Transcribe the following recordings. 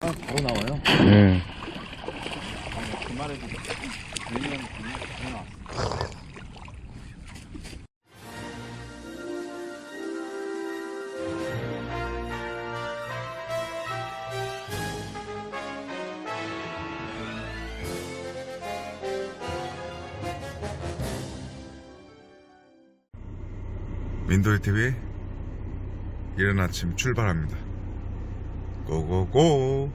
아, 바로 나와요? 네. 그 말해도 내년 분이 나왔어. 민돌 TV 이른 아침 출발합니다. 고고고.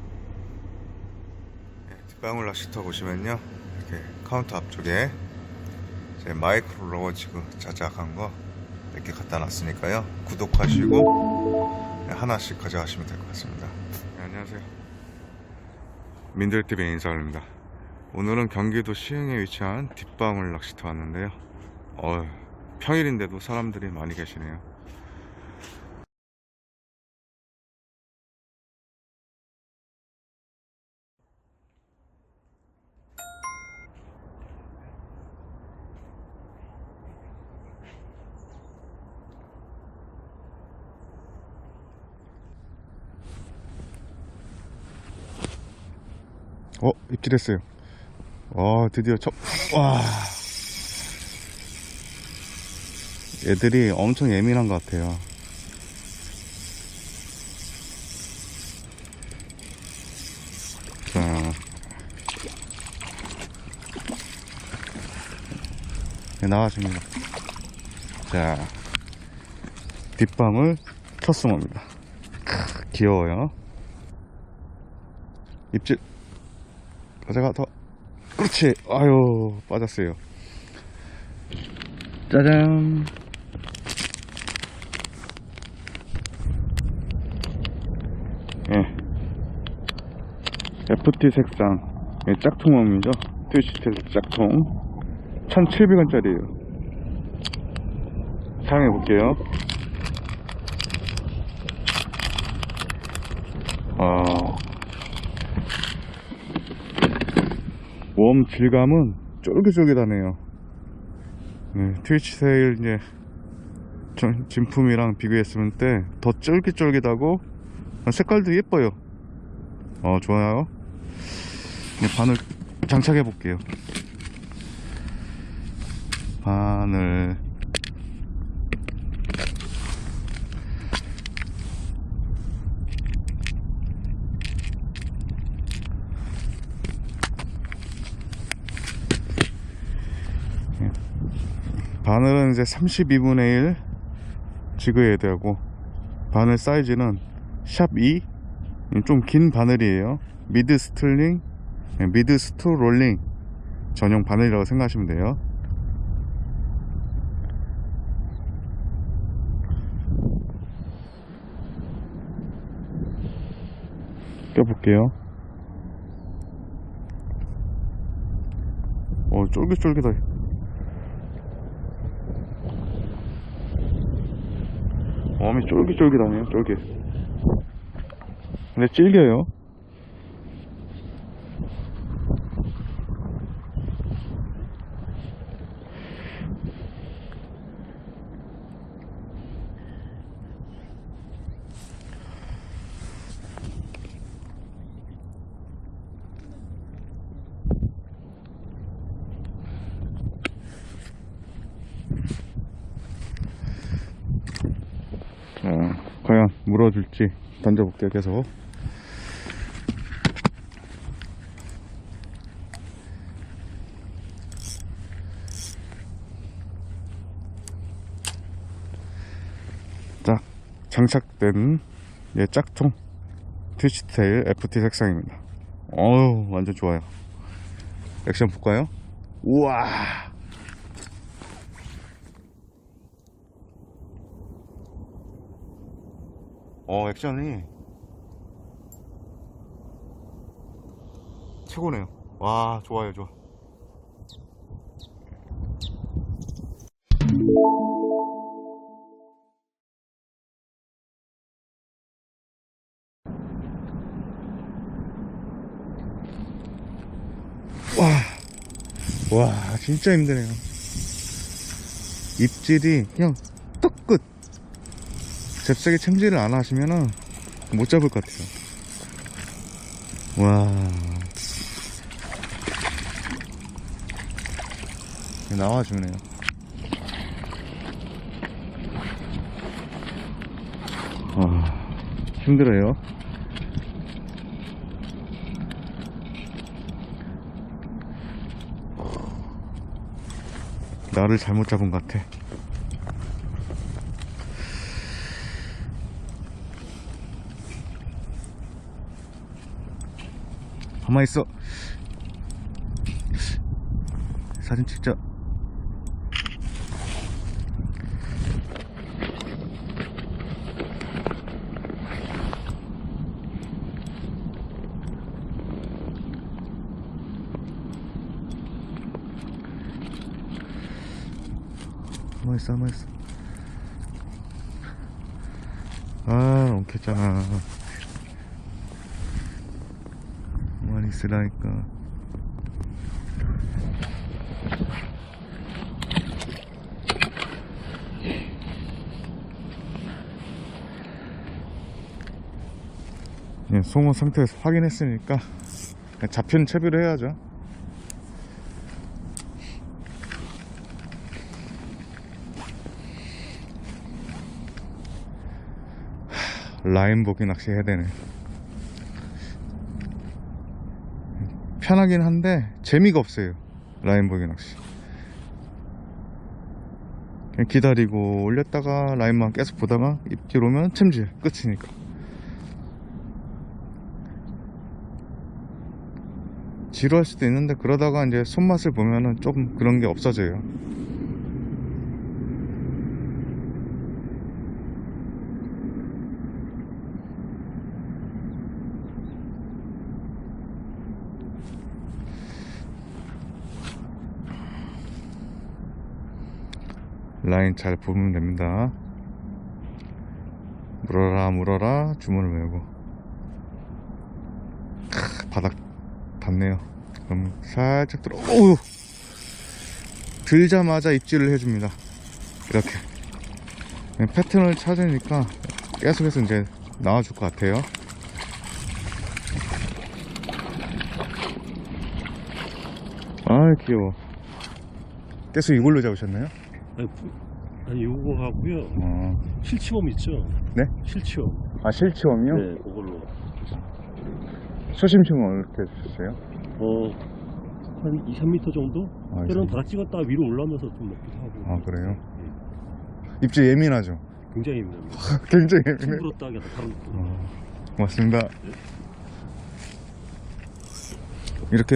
네, 뒷방울 낚시터 보시면요, 이렇게 카운터 앞쪽에 제 마이크로 로워 지금 자작한 거 이렇게 갖다 놨으니까요. 구독하시고 네, 하나씩 가져가시면 될 것 같습니다. 네, 안녕하세요. 민돌 TV 인사올립니다. 오늘은 경기도 시흥에 위치한 뒷방울 낚시터 왔는데요. 어, 평일인데도 사람들이 많이 계시네요. 어, 입질했어요. 와, 드디어 첫, 와. 애들이 엄청 예민한 것 같아요. 자. 네, 나와줍니다. 자. 첫수모입니다. 크, 귀여워요. 입질. 가져가, 더. 그렇지. 아유, 빠졌어요. 짜잔. 예. FT 색상. 예, 짝퉁웜이죠. 트위스트 짝퉁. 1700원짜리에요. 사용해 볼게요. 아. 웜 질감은 쫄깃쫄깃하네요. 네, 트위치 세일 이제 전- 진품이랑 비교했을 때 더 쫄깃쫄깃하고 색깔도 예뻐요. 어 좋아요. 이제 바늘 장착해 볼게요. 바늘 바늘은 이제 32분의 1 지그해야 되고 바늘 사이즈는 샵2 좀 긴 바늘이에요. 미드 스틀링 네, 미드 스투 롤링 전용 바늘이라고 생각하시면 돼요. 껴볼게요. 어 쫄깃쫄깃하게 웜이 쫄깃쫄깃하네요. 쫄깃. 근데 질겨요 자, 과연 물어줄지 던져볼게요, 계속. 자, 장착된 얘 짝퉁 트위치테일 FT 색상입니다. 어우, 완전 좋아요. 액션 볼까요? 우와! 어 액션이. 최고네요. 와 좋아요 좋아. 와, 와 진짜 힘드네요. 입질이 그냥 잽싸게 챔질을 안 하시면은 못 잡을 것 같아요. 와. 나와주네요. 아, 힘들어요. 나를 잘못 잡은 것 같아. 가만히 있어. 사진 찍자. 가만히 있어, 가만히 있어. 아, 엉켰잖아. 가만히 있으라니까. 예, 송어 상태에서 확인했으니까 잡히는 채비를 해야죠. 하, 라인 보기 낚시 해야 되네. 편하긴 한데 재미가 없어요. 라인 보기 낚시. 그냥 기다리고 올렸다가 라인만 계속 보다가 입질 오면 챔질 끝이니까. 지루할 수도 있는데 그러다가 이제 손맛을 보면은 조금 그런 게 없어져요. 라인 잘 보면 됩니다. 물어라 물어라 주문을 외우고 크, 바닥 닿네요. 그럼 살짝 들어. 오우 들자마자 입질을 해줍니다. 이렇게 패턴을 찾으니까 계속해서 이제 나와줄 것 같아요. 아 귀여워. 계속 이걸로 잡으셨나요? 아니, 부- 아니 요거 하고요. 어. 실치범 있죠? 네? 실치범. 아 실치엄이요? 네, 그걸로. 수심층은 어떻게 주셨어요? 어, 한 2, 3m 정도? 아, 때로는 바닥 찍었다가 위로 올라오면서 좀 먹기도 하고. 아 그래요? 예, 입질 예민하죠? 굉장히 예민합니다. 굉장히 예민해. 싱그럽다 하게 다른 것도. 어, 고맙습니다. 이렇게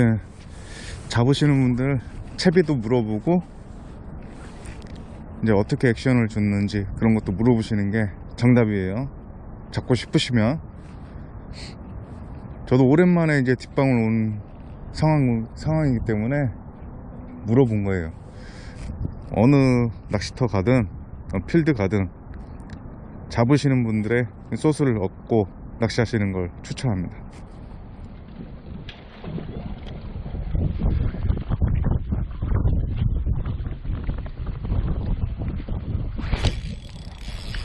잡으시는 분들 채비도 물어보고 이제 어떻게 액션을 줬는지 그런 것도 물어보시는 게 정답이에요. 잡고 싶으시면 저도 오랜만에 이제 뒷방울 온 상황 상황이기 때문에 물어본 거예요. 어느 낚시터 가든 어, 필드 가든 잡으시는 분들의 소스를 얻고 낚시하시는 걸 추천합니다.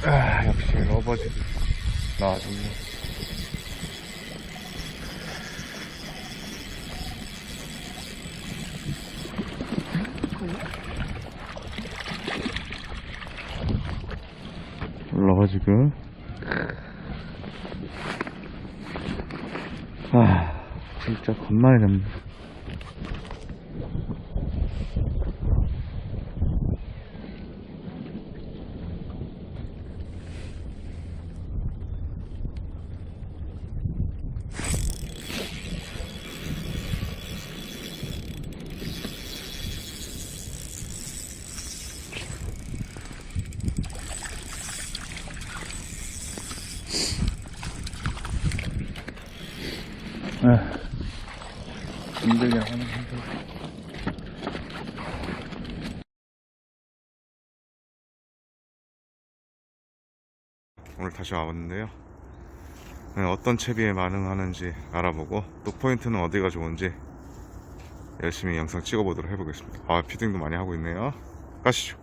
아, 역시 러버지 나와주네. 러버지그. 아 진짜 간만에 잡네 힘들게 하는 힘들 오늘 다시 와봤는데요. 네, 어떤 채비에 반응하는지 알아보고 또 포인트는 어디가 좋은지 열심히 영상 찍어보도록 해보겠습니다. 아, 피딩도 많이 하고 있네요. 가시죠.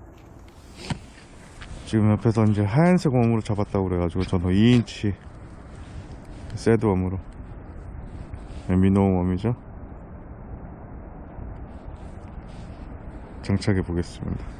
지금 옆에서 이제 하얀색 웜으로 잡았다고 그래가지고 저도 2인치 새드 웜으로 미노웜이죠? 장착해 보겠습니다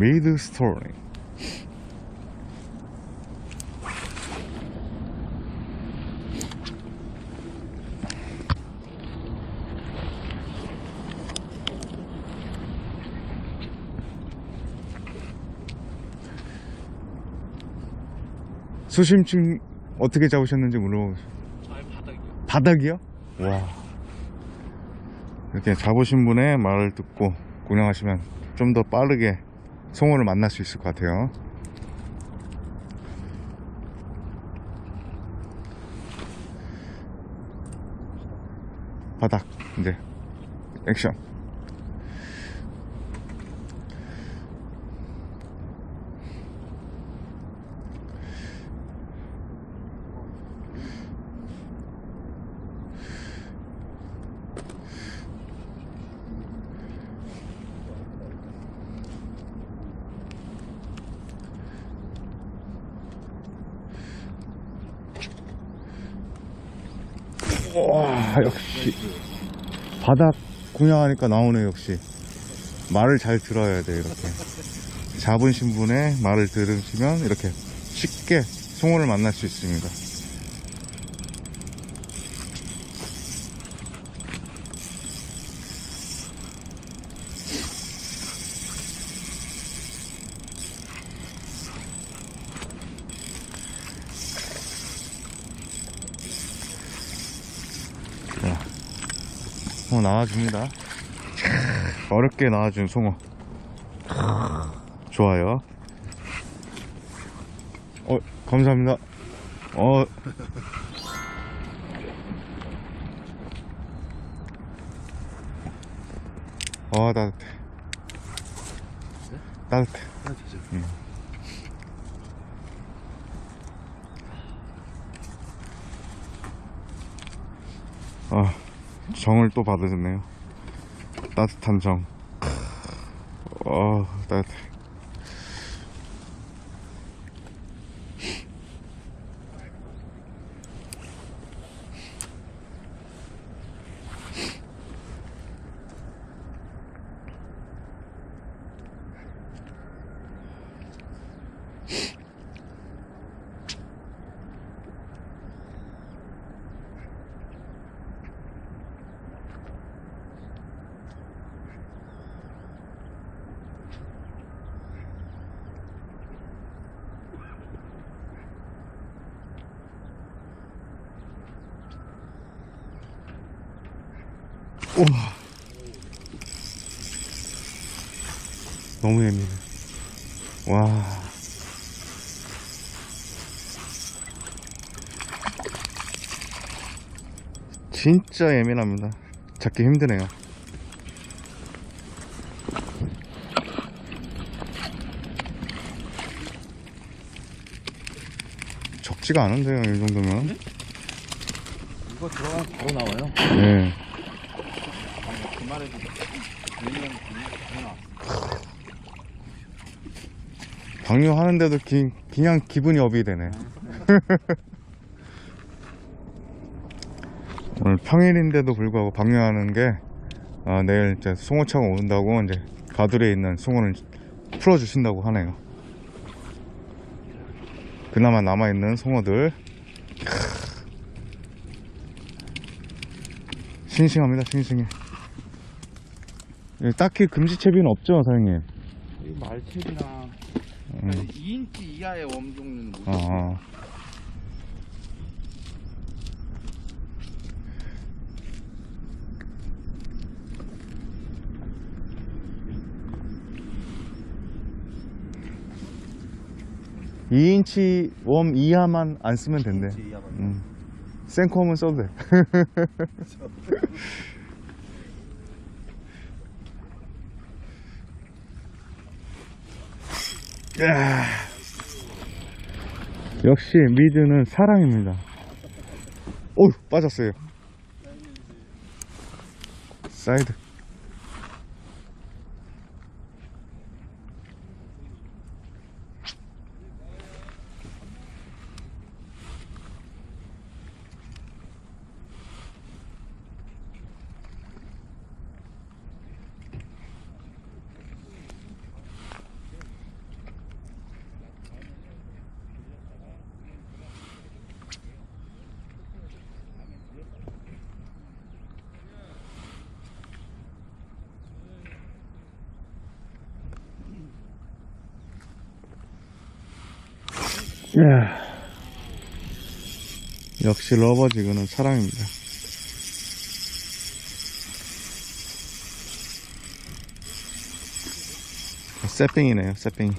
메이드 스토리 수심층 어떻게 잡으셨는지 물어보세요. 바닥이요. 바닥이요? 와. 이렇게 잡으신 분의 말을 듣고 운영하시면 좀 더 빠르게 송어를 만날 수 있을 것 같아요. 바닥, 이제, 액션. 와, 역시. 바닥 공양하니까 나오네, 역시. 말을 잘 들어야 돼, 이렇게. 잡으신 분의 말을 들으시면 이렇게 쉽게 송어를 만날 수 있습니다. 송어 나와줍니다. 어렵게 나와준 송어. 좋아요. 어, 감사합니다. 어. 어, 따뜻해. 따뜻해. 응. 아, 정을 또 받으셨네요. 따뜻한 정. 어, 따뜻해. 우와. 너무 예민해. 와. 진짜 예민합니다. 잡기 힘드네요. 적지가 않은데요, 이 정도면. 이거 들어가면 바로 나와요. 네. 그 나왔어. 방류하는데도 기, 그냥 기분이 업이 되네. 오늘 평일인데도 불구하고 방류하는 게 아, 내일 이제 송어차가 온다고 이제 가두리에 있는 송어를 풀어주신다고 하네요. 그나마 남아있는 송어들. 크. 싱싱합니다, 싱싱해. 예, 딱히 금지채비는 없죠, 사장님? 이 말채비나 음. 2인치 이하의 웜 종류는 못 아, 2인치 웜 이하만 안 쓰면 된대. 음. 생콤은 써도 돼. 야. 역시 미드는 사랑입니다. 오 빠졌어요. 사이드. 야. 역시 러버지그는 사랑입니다. 세핑이네요, 세핑.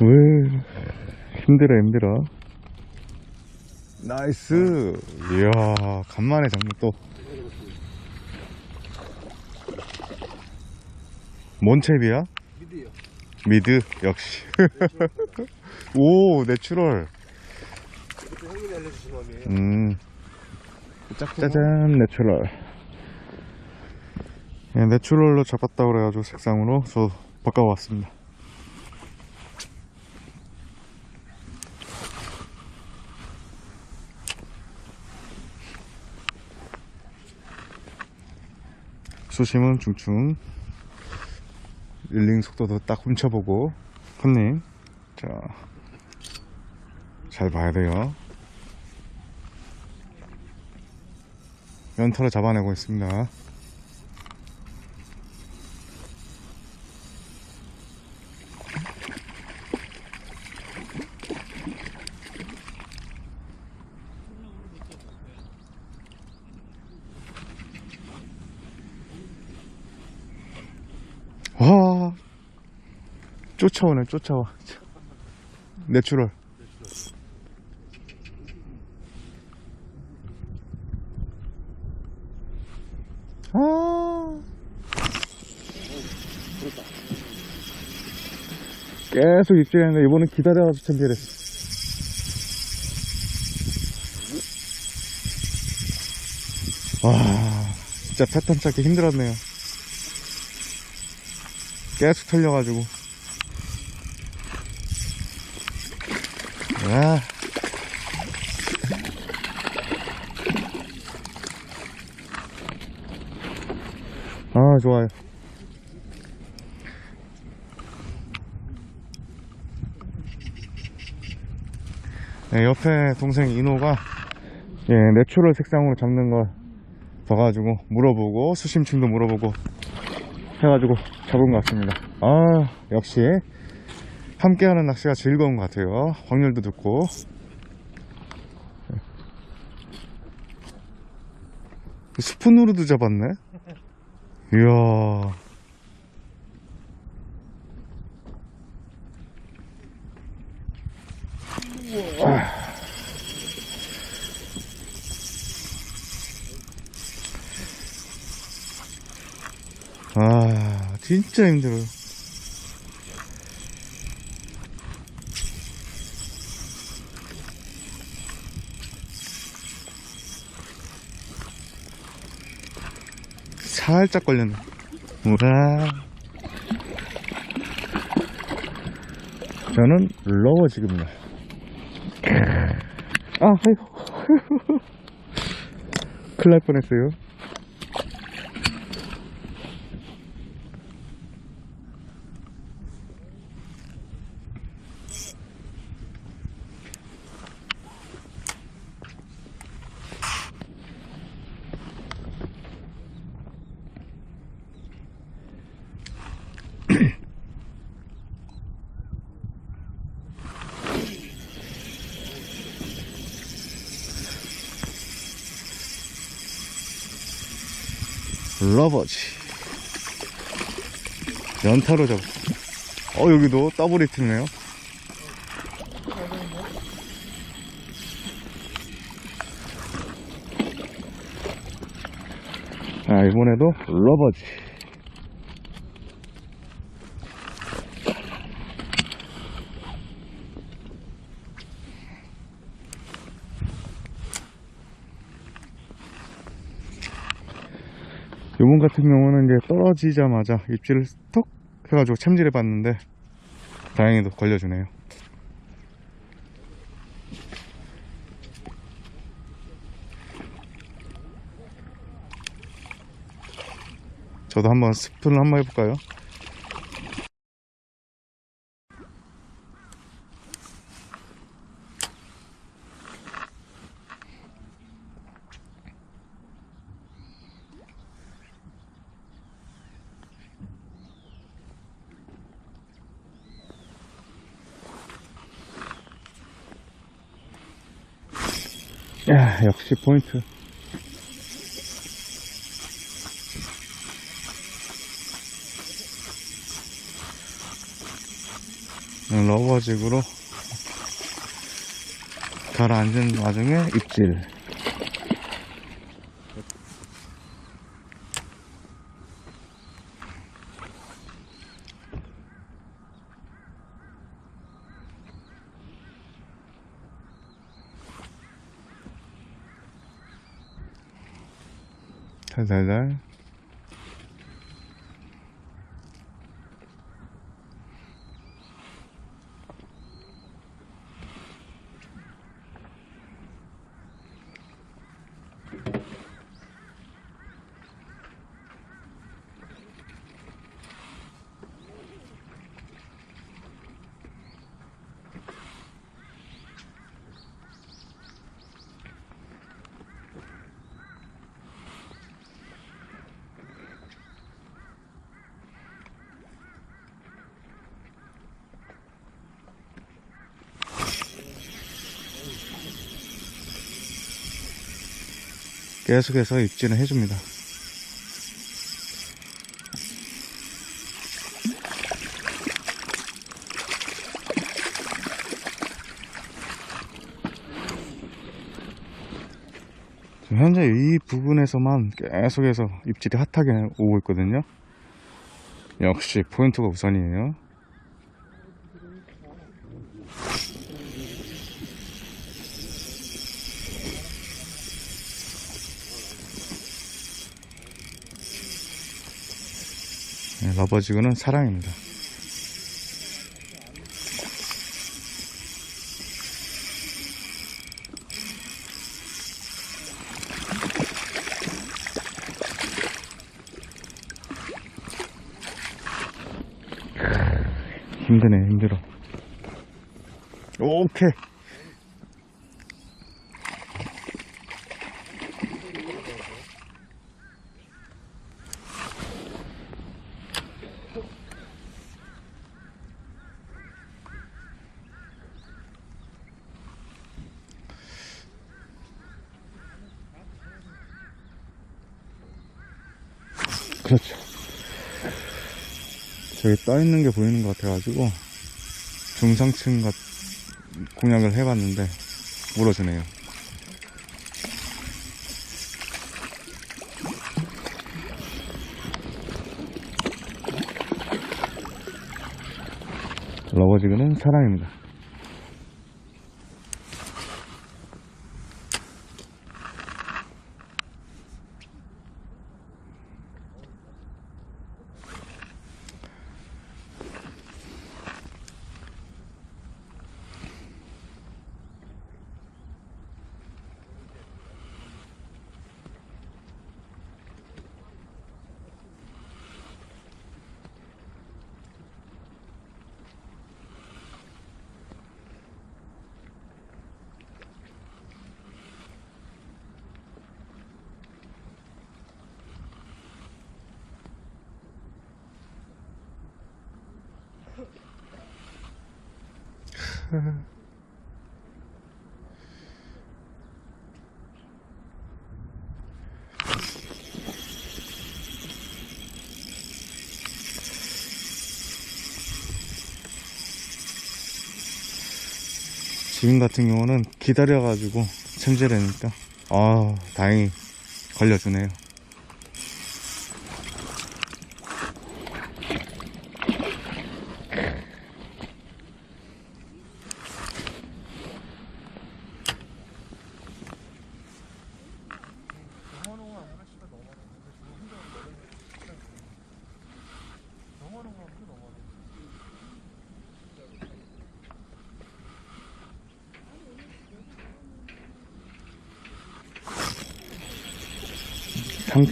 왜 힘들어 힘들어. 나이스. 이야 간만에 잡는 또. 뭔 챕이야? 미드요. 미드 역시. 오 내추럴. 형님이 알려주신 놈이에요. 음. 짜잔 내추럴. 예, 내추럴로 잡았다 그래가지고 색상으로 저 바꿔왔습니다. 수심은 중충 릴링 속도도 딱 훔쳐보고. 컨닝 자잘 봐야 돼요. 연타로 잡아내고 있습니다 와 쫓아오네 쫓아와. 내추럴. 아. 계속 입질했는데 이번엔 기다려가지고 챔피했어. 와 진짜 패턴 찾기 힘들었네요. 계속 털려가지고 야. 아 좋아요 네, 옆에 동생 인호가 예, 내추럴 색상으로 잡는 걸 봐가지고 물어보고 수심층도 물어보고 해가지고 잡은 것 같습니다. 아, 역시 함께하는 낚시가 즐거운 것 같아요. 확률도 듣고. 스푼으로도 잡았네? 이야. 아, 진짜 힘들어요. 살짝 걸렸네. 우라. 저는 러워 지금요. 아, 아이고. 큰일 날 뻔했어요. 러버지. 연타로 잡. 어 여기도 더블 히트네요. 아 이번에도 러버지. 요번 같은 경우는 이제 떨어지자마자 입질을 톡 해가지고 참질해 봤는데 다행히도 걸려주네요. 저도 한번 스푼을 한번 해볼까요? 야, 역시 포인트. 러버직으로 가라앉은 와중에 입질. 猜猜猜。 계속해서 입질을 해줍니다. 현재 이 부분에서만 계속해서 입질이 핫하게 오고 있거든요. 역시 포인트가 우선이에요. 네, 러버지그는 사랑입니다. 힘드네, 힘들어. 오케이. 저기 떠 있는 게 보이는 것 같아가지고 중상층 같 공략을 해봤는데 물어주네요. 러버지그는 사랑입니다. 지금 같은 경우는 기다려가지고 챔질하니까 아 다행히 걸려주네요.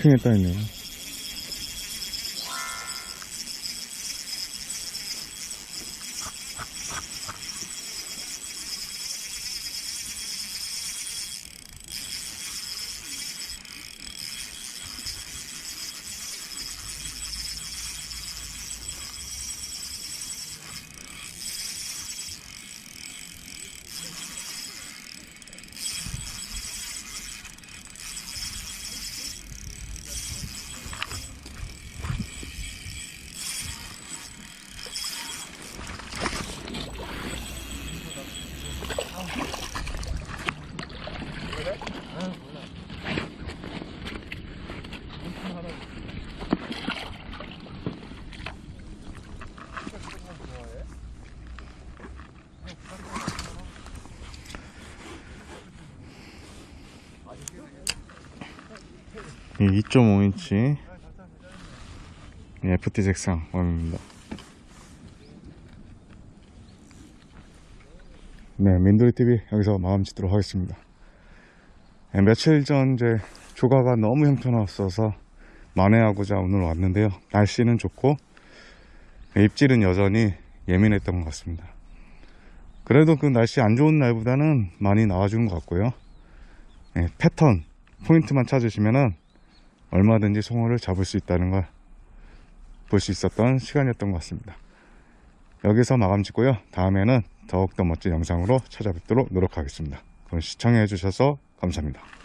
상층에 떠있네 요. 이 2.5인치 FT 색상 원입니다. 네, 민돌이 TV 여기서 마감 짓도록 하겠습니다. 네, 며칠 전 이제 조가가 너무 형편없어서 만회하고자 오늘 왔는데요. 날씨는 좋고 네, 입질은 여전히 예민했던 것 같습니다. 그래도 그 날씨 안 좋은 날보다는 많이 나와주는 것 같고요. 네, 패턴 포인트만 찾으시면은 얼마든지 송어를 잡을 수 있다는 걸 볼 수 있었던 시간이었던 것 같습니다. 여기서 마감 짓고요. 다음에는 더욱더 멋진 영상으로 찾아뵙도록 노력하겠습니다. 그럼 시청해 주셔서 감사합니다.